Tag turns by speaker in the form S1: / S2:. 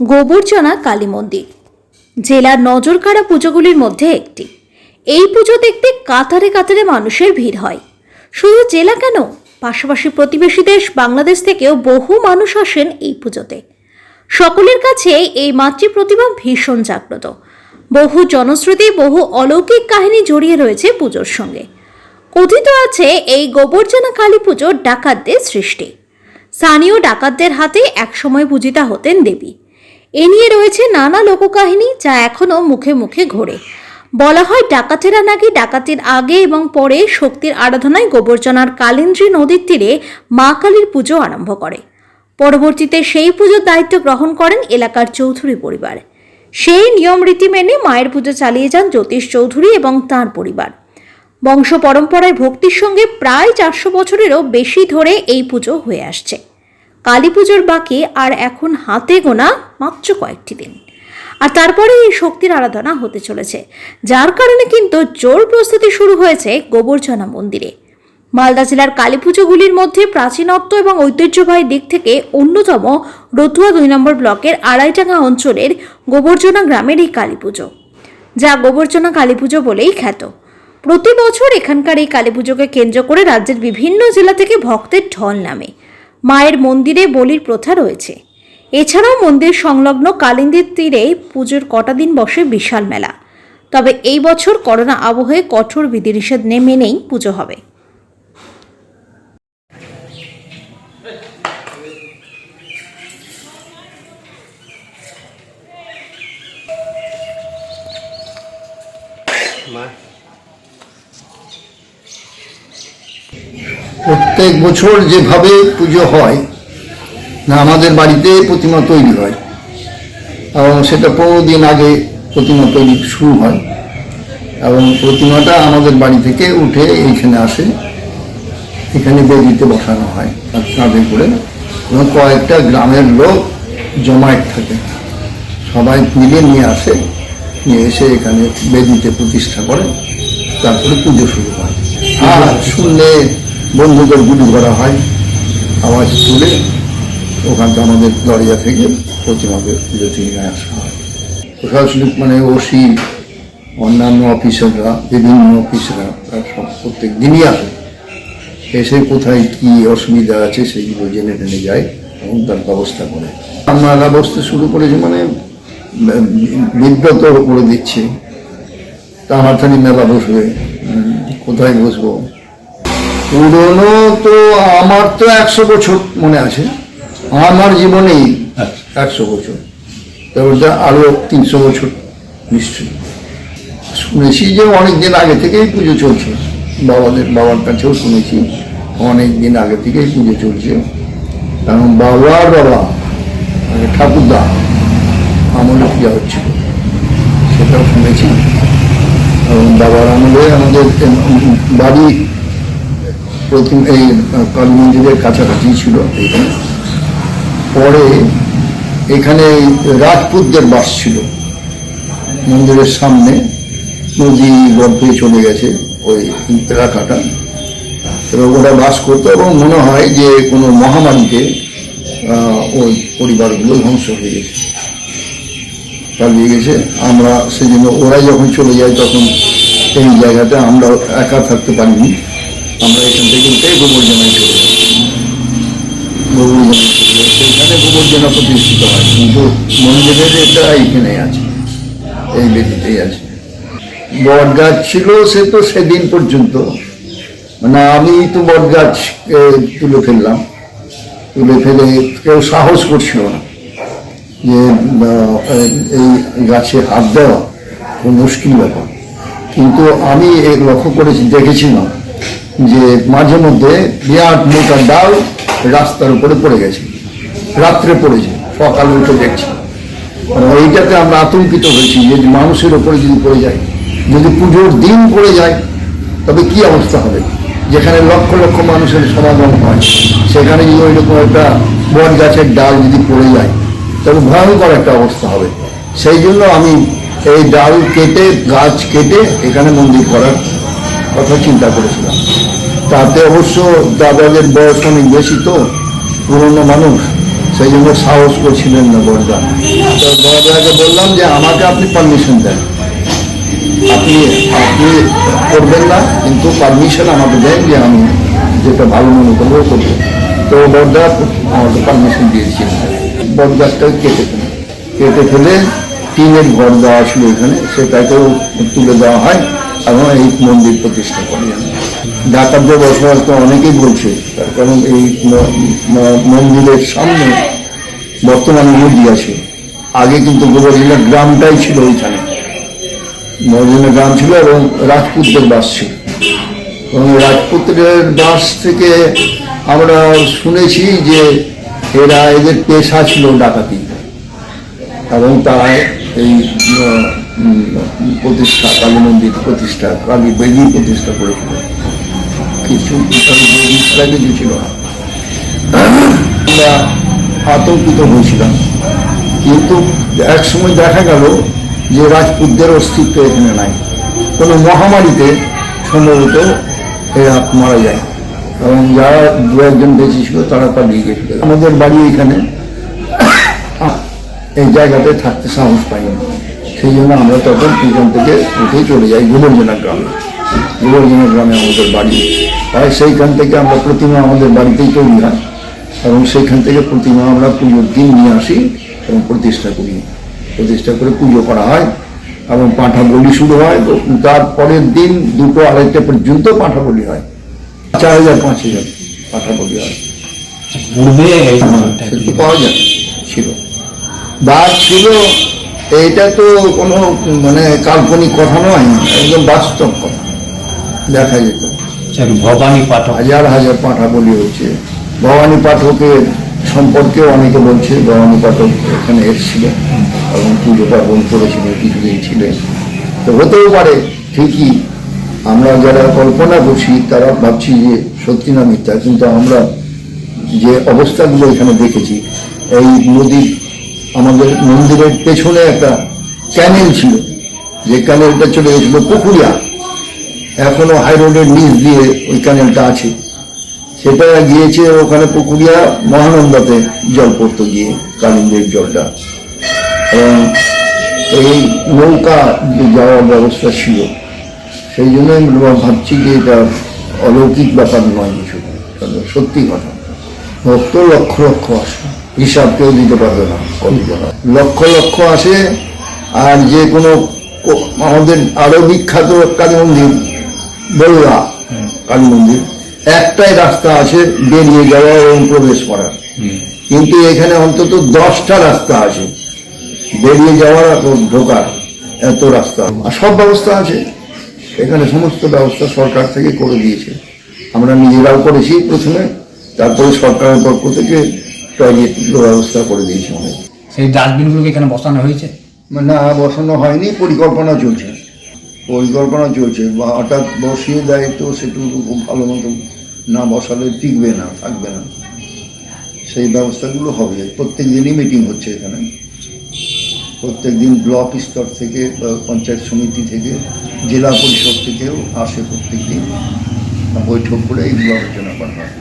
S1: গোবরচনা কালী মন্দির। জেলার নজরকাড়া পুজোগুলির মধ্যে একটি। এই পুজো দেখতে কাতারে কাতারে মানুষের ভিড় হয়। শুধু জেলা কেন? পাশাপাশি প্রতিবেশী দেশ বাংলাদেশ থেকেও বহু মানুষ আসেন এই পুজোতে। সকলের কাছে এই মাতৃ প্রতিমা ভীষণ জাগ্রত। বহু জনশ্রুতি, বহু অলৌকিক কাহিনী জড়িয়ে রয়েছে পুজোর সঙ্গে। কথিত আছে, এই গোবর্জনা কালী পুজোর ডাকাতদের সৃষ্টি। স্থানীয় ডাকাতদের হাতে একসময় পূজিতা হতেন দেবী। এ নিয়ে রয়েছে নানা লোককাহিনী যা এখনও মুখে মুখে ঘোরে। বলা হয়, ডাকাতেরা নাকি ডাকাতির আগে এবং পরে শক্তির আরাধনায় গোবর্জনার কালিন্দ্রী নদীর তীরে মা কালীর পুজো আরম্ভ করে। পরবর্তীতে সেই পুজোর দায়িত্ব গ্রহণ করেন এলাকার চৌধুরী পরিবার। সেই নিয়ম রীতি মেনে মায়ের পুজো চালিয়ে যান জ্যোতিষ চৌধুরী এবং তার পরিবার। বংশ পরম্পরায় ভক্তির সঙ্গে প্রায় চারশো বছরেরও বেশি ধরে এই পুজো হয়ে আসছে। কালী পুজোর বাকি আর এখন হাতে গোনা মাত্র কয়েকটি দিন। আর তারপরে এই শক্তির আরাধনা হতে চলেছে, যার কারণে কিন্তু জোর প্রস্তুতি শুরু হয়েছে গোবর্ধনা মন্দিরে। মালদা জেলার কালী পুজোগুলির মধ্যে প্রাচীনত্ব এবং ঐতিহ্যবাহী দিক থেকে অন্যতম রতুয়া দুই নম্বর ব্লকের আড়াইটাঙ্গা অঞ্চলের গোবর্জনা গ্রামের এই কালী পুজো যা গোবর্জনা কালী পুজো বলেই খ্যাত। প্রতি বছর এখানকার এই কালী পুজোকে কেন্দ্র করে রাজ্যের বিভিন্ন জেলা থেকে ভক্তের ঢল নামে। মায়ের মন্দিরে বলির প্রথা রয়েছে। এছাড়াও মন্দির সংলগ্ন কালিন্দির তীরে পুজোর কটা দিন বসে বিশাল মেলা। তবে এই বছর করোনা আবহে কঠোর বিধিনিষেধ নেই পুজো হবে।
S2: প্রত্যেক বছর যেভাবে পুজো হয়, না আমাদের বাড়িতে প্রতিমা তৈরি হয়, এবং সেটা পনেরো দিন আগে প্রতিমা তৈরি শুরু হয়, এবং প্রতিমাটা আমাদের বাড়ি থেকে উঠে এইখানে আসে, এখানে বেদিতে বসানো হয় আর কাঁধে করে, এবং কয়েকটা গ্রামের লোক জমায়েত থাকে, সবাই মিলে নিয়ে আসে, নিয়ে এসে এখানে বেদিতে প্রতিষ্ঠা করে, তারপরে পুজো শুরু হয়। আর শুনলে বন্ধুদের গুলি করা হয়। আওয়াজ তুলে ওখানটা আমাদের দরজা থেকে প্রতিমাকে পুজো থেকে আসা হয়। প্রশাসনিক মানে ওসি, অন্যান্য অফিসাররা, বিভিন্ন অফিসাররা, তারা সব প্রত্যেক দিনই আসে। এসে কোথায় কি অসুবিধা আছে সেইগুলো জেনে টেনে যায় এবং তার ব্যবস্থা করে। আমরা বসতে শুরু করেছি মানে বিব্রত করে দিচ্ছে। তাড়াতাড়ি মেলা বসবে কোথায় বসবো? পুরনো তো আমার তো একশো বছর মনে আছে। আমার জীবনেই একশো বছর। তারপর যা আরও তিনশো বছর নিশ্চয়ই। শুনেছি যে অনেক দিন আগে থেকেই পুজো চলছে। বাবাদের, বাবার কাছেও শুনেছি অনেক দিন আগে থেকেই পুজো চলছে। কারণ বাবার বাবা ঠাকুরদা আমলে পূজা হচ্ছিল সেটাও শুনেছি। এবং বাবার আমলে আমাদের বাড়ি প্রথম এই কালী মন্দিরের কাছাকাছি ছিল পরে এখানে রাজপুতদের বাস ছিল। মন্দিরের সামনে নদী গর্ভে চলে গেছে, ওই এলাকাটা। এবং ওরা বাস করতো এবং মনে হয় যে কোনো মহামারীতে ওই পরিবারগুলো ধ্বংস হয়ে গেছে। পালিয়ে গেছে। আমরা সেজন্য ওরা যখন চলে যায় তখন এই জায়গাটা আমরা একা থাকতে পারিনি। আমরা এখান থেকে উঠে চলে যাই গোবর্জনা সেখানে গোবর্জনা প্রতিষ্ঠিত হয়। কিন্তু মন্দিরের এটা এইখানে আছে। এই বেদিতেই আছে। বট গাছ ছিল, সে তো সেদিন পর্যন্ত। মানে আমি তো বট গাছ তুলে ফেললাম। তুলে ফেলে কেউ সাহস করছিল না যে এই গাছে হাত দেওয়া খুব মুশকিল ব্যাপার। কিন্তু আমি লক্ষ্য করেছি, দেখেছিলাম যে মাঝে মধ্যে বিরাট মোটা ডাল রাস্তার উপরে পড়ে গেছে। রাত্রে পড়েছে, সকালে উঠে দেখছি। এইটাতে আমরা আতঙ্কিত হয়েছি যে মানুষের ওপরে যদি পড়ে যায়, যদি পুজোর দিন পড়ে যায়, তবে কি অবস্থা হবে? যেখানে লক্ষ লক্ষ মানুষের সমাগম হয়, সেখানে যদি ওইরকম একটা বট গাছের ডাল যদি পড়ে যায়, তবে ভয়ঙ্কর একটা অবস্থা হবে। সেই জন্য আমি এই ডাল কেটে, গাছ কেটে এখানে মন্দির করার কথা চিন্তা করেছিলাম। তাতে অবশ্য দাদাদের বয়স অনেক বেশি তো, পুরনো মানুষ, সেই জন্য সাহস করছিলেন না বড়দা। তো বললাম যে, আমাকে আপনি পারমিশন দেন। আপনি আপনি করবেন না, কিন্তু পারমিশন আমাকে দেন যে আমি যেটা ভালো মনে করব করব। তো বড়দা আমাকে পারমিশন দিয়েছিলেন বড়দারটা কেটে ফেলে। কেটে ফেলে টিনের ঘর দেওয়া ছিল এখানে, সেটাকেও তুলে দেওয়া হয়। এবং এই মন্দির প্রতিষ্ঠা করি ঢাকার বসবাস তো অনেকেই বলছে, তার কারণ এই মন্দিরের সামনে বর্তমানে নদী আছে। আগে কিন্তু গোবরজিনা গ্রামটাই ছিল ওইখানে। মর্জিনা গ্রাম ছিল এবং রাজপুতদের বাস ছিল। এবং রাজপুতদের বাস থেকে আমরা শুনেছি যে এরা এদের পেশা ছিল ডাকাতি। এবং তারা এই প্রতিষ্ঠা কালী মন্দির প্রতিষ্ঠা, কালী বেদি প্রতিষ্ঠা করেছিল। কিছু কিছু ছিল না আতঙ্কিত হয়েছিলাম। কিন্তু এক সময় দেখা গেল যে রাজপুতদের অস্তিত্ব এখানে নাই। কোনো মহামারীতে সম্ভবত এরা মারা যায়। এবং যারা দু একজন বেঁচে ছিল, তারা পালিয়ে গেছিল আমাদের বাড়ি এখানে এই জায়গাতে থাকতে সাহস পাইনি। সেই জন্য আমরা তখন এখান থেকে উঠেই চলে যাই গোবরজনা গ্রামে। গোবরজনা গ্রামে আমাদের বাড়ি। হয় সেইখান থেকে আমরা প্রতিমা আমাদের বাড়িতেই তৈরি হয় এবং সেইখান থেকে প্রতিমা আমরা পুজোর দিন নিয়ে আসি এবং প্রতিষ্ঠা করি। প্রতিষ্ঠা করে পুজো করা হয় এবং পাঁঠা বলি শুরু হয় তো তার পরের দিন দুটো আড়াইটা পর্যন্ত পাঁঠা বলি হয়। চার হাজার পাঁচ হাজার পাঁঠা বলি হয়
S3: পূর্বে মন্দিরটা
S2: সেটা পাওয়া যায় ছিল। বাঘ ছিল এইটা তো কোনো মানে কাল্পনিক কথা নয় একদম বাস্তব কথা। দেখা যেত।
S3: আচ্ছা, ভবানী পাঠক।
S2: হাজার হাজার পাঠা বলি হচ্ছে ভবানী পাঠকের সম্পর্কেও অনেকে বলছে ভবানী পাঠক এখানে এসেছিল এবং পুজো পার্বণ করেছিল কিছুদিন ছিলেন। তো হতেও পারে ঠিকই। আমরা যারা কল্পনা করছি তারা ভাবছি যে সত্যি না মিথ্যা কিন্তু আমরা যে অবস্থাগুলো এখানে দেখেছি এই নদীর আমাদের মন্দিরের পেছনে একটা ক্যানেল ছিল, যে ক্যানেলটা চলে গেছিল পুকুরিয়া। এখনও হাই রোডের নিচ দিয়ে ওই ক্যানেলটা আছে। সেটা গিয়েছে ওখানে পুকুরিয়া মহানন্দাতে জল পড়তো গিয়ে, কালিন্দের জলটা। এবং এই নৌকা যে যাওয়ার ব্যবস্থা ছিল, সেই জন্য আমি ভাবছি যে এটা অলৌকিক ব্যাপার নয় কিছু। সত্যি কথা। ভক্ত লক্ষ লক্ষ আসে হিসাব কেউ দিতে পারবে না লক্ষ লক্ষ আসে, আর যে কোনো আমাদের আরও বিখ্যাত কালী মন্দির বললা কালী মন্দির একটাই রাস্তা আছে বেরিয়ে যাওয়া এবং প্রবেশ করার কিন্তু এখানে অন্তত দশটা রাস্তা আছে, বেরিয়ে যাওয়ার ঢোকার এত রাস্তা। আর সব ব্যবস্থা আছে, এখানে সমস্ত ব্যবস্থা সরকার থেকে করে দিয়েছে। আমরা নিজেরাও করেছি প্রথমে, তারপরে সরকারের পক্ষ থেকে টয়লেট ব্যবস্থা করে দিয়েছে অনেক
S3: সেই ডাস্টবিনগুলোকে এখানে বসানো হয়েছে?
S2: না বসানো হয়নি পরিকল্পনা চলছে। পরিকল্পনা চলছে বা হঠাৎ বসিয়ে দেয় তো সেটুকু খুব ভালো মতো না বসালে টিকবে না থাকবে না। সেই ব্যবস্থাগুলো হবে প্রত্যেক দিনই মিটিং হচ্ছে এখানে। প্রত্যেক দিন ব্লক স্তর থেকে পঞ্চায়েত সমিতি থেকে জেলা পরিষদ থেকেও আসে প্রত্যেক দিন বৈঠক করে এইগুলো আলোচনা করা হয়।